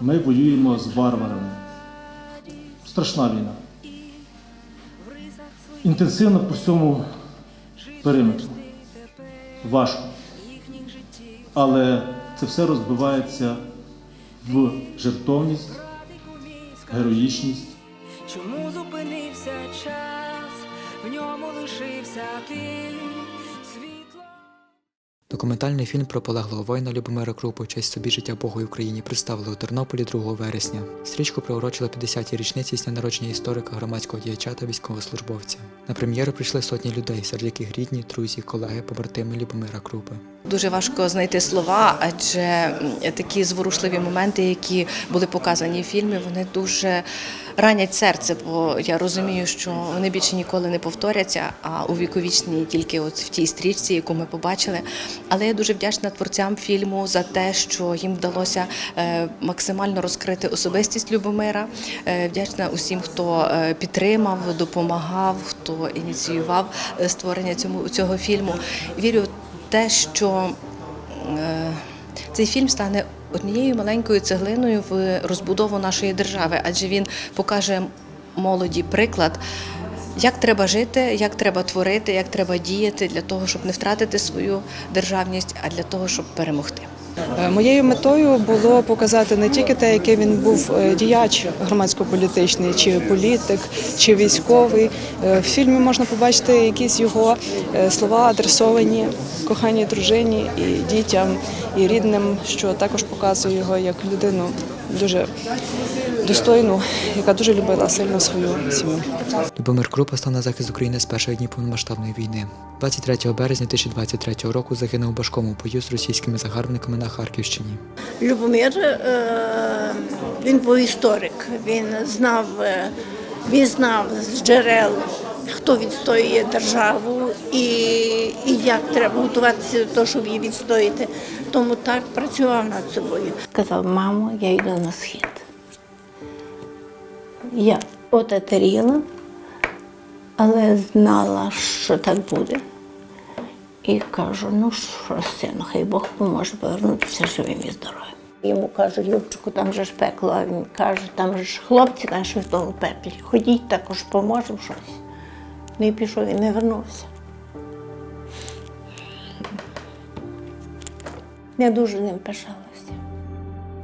Ми воюємо з варварами. Страшна війна. Інтенсивно по всьому периметру. Важко. Але це все розбивається в жертовність, героїчність. Чому зупинився час, в ньому лишився ти. Документальний фільм про полеглого воїна Любомира Крупу «Честь собі життя Богу і Україні представили у Тернополі 2 вересня. Стрічку приурочили 50-ті річниці з дня народження історика, громадського діяча та військовослужбовця. На прем'єру прийшли сотні людей, серед яких рідні, друзі, колеги, побратими Любомира Крупи. Дуже важко знайти слова, адже такі зворушливі моменти, які були показані в фільмі, вони дуже ранять серце, бо я розумію, що вони більше ніколи не повторяться, а увіковічні тільки от в тій стрічці, яку ми побачили. Але я дуже вдячна творцям фільму за те, що їм вдалося е, максимально розкрити особистість Любомира. Е, Вдячна усім, хто е, підтримав, допомагав, хто ініціював створення цього фільму. Вірю те, що е, цей фільм стане однією маленькою цеглиною в розбудову нашої держави, адже він покаже молоді приклад, як треба жити, як треба творити, як треба діяти для того, щоб не втратити свою державність, а для того, щоб перемогти. Е, Моєю метою було показати не тільки те, який він був е, діяч громадсько-політичний, чи політик, чи військовий. Е, В фільмі можна побачити якісь його слова адресовані коханій дружині і дітям, і рідним, що також показує його як людину дуже достойну, яка дуже любила сильно свою сім'ю. Любомир Крупа став на захист України з перших днів повномасштабної війни. 23 березня 2023 року загинув у важкому бою з російськими загарбниками на Харківщині. Любомир, е, він був історик, він знав, е, він знав з джерел, хто відстоює державу і, і як треба готуватися до того, щоб її відстояти. Тому так працював над собою. Сказав, мамо, я йду на схід. Я отетеріла, але знала, що так буде. І кажу, ну що, сину, хай Бог поможе повернутися живим і здоровим. Йому кажу, Любчику, там же ж пекло, а він каже, там же ж хлопці наші в тому пеклі. Ходіть також, поможемо щось. Ну і пішов і не вернувся. Я дуже ним пишалася.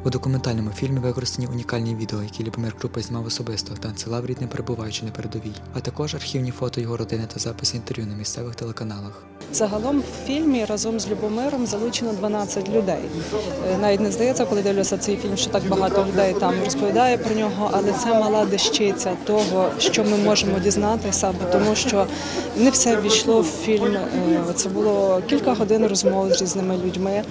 У документальному фільмі використані унікальні відео, які Любомир Крупа знімав особисто та надсилав рідним перебуваючи на передовій, а також архівні фото його родини та записи інтерв'ю на місцевих телеканалах. Загалом в фільмі разом з Любомиром залучено 12 людей. Е, Навіть не здається, коли дивлюся цей фільм, що так багато людей там розповідає про нього, але це мала дещиця того, що ми можемо дізнатися, тому що не все війшло в фільм. Е, Це було кілька годин розмов з різними людьми.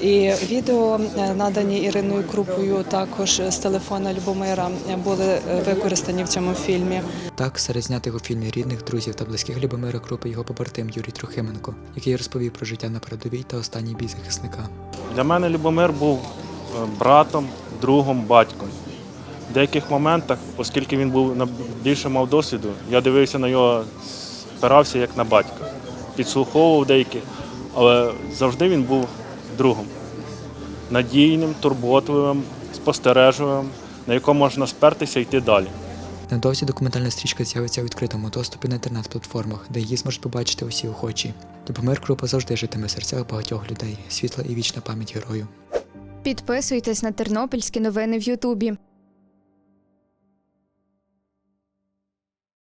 І відео е, надані Іриною Крупою, також з телефона Любомира, були використані в цьому фільмі. Так, серед знятих у фільмі рідних, друзів та близьких Любомира Крупи його побратим Юрій Трохименко, який розповів про життя на передовій та останній бій захисника. Для мене Любомир був е, братом, другом, батьком. В деяких моментах, оскільки він був більше мав досвіду, я дивився на його, спирався як на батька, підслуховував деякі, але завжди він був другом. Надійним, турботливим, спостережливим, на якого можна спертися і йти далі. Невдовзі документальна стрічка з'явиться у відкритому доступі на інтернет-платформах, де її зможуть побачити усі охочі. Любомир Крупа завжди житиме в серцях багатьох людей. Світла і вічна пам'ять герою. Підписуйтесь на тернопільські новини в Ютубі.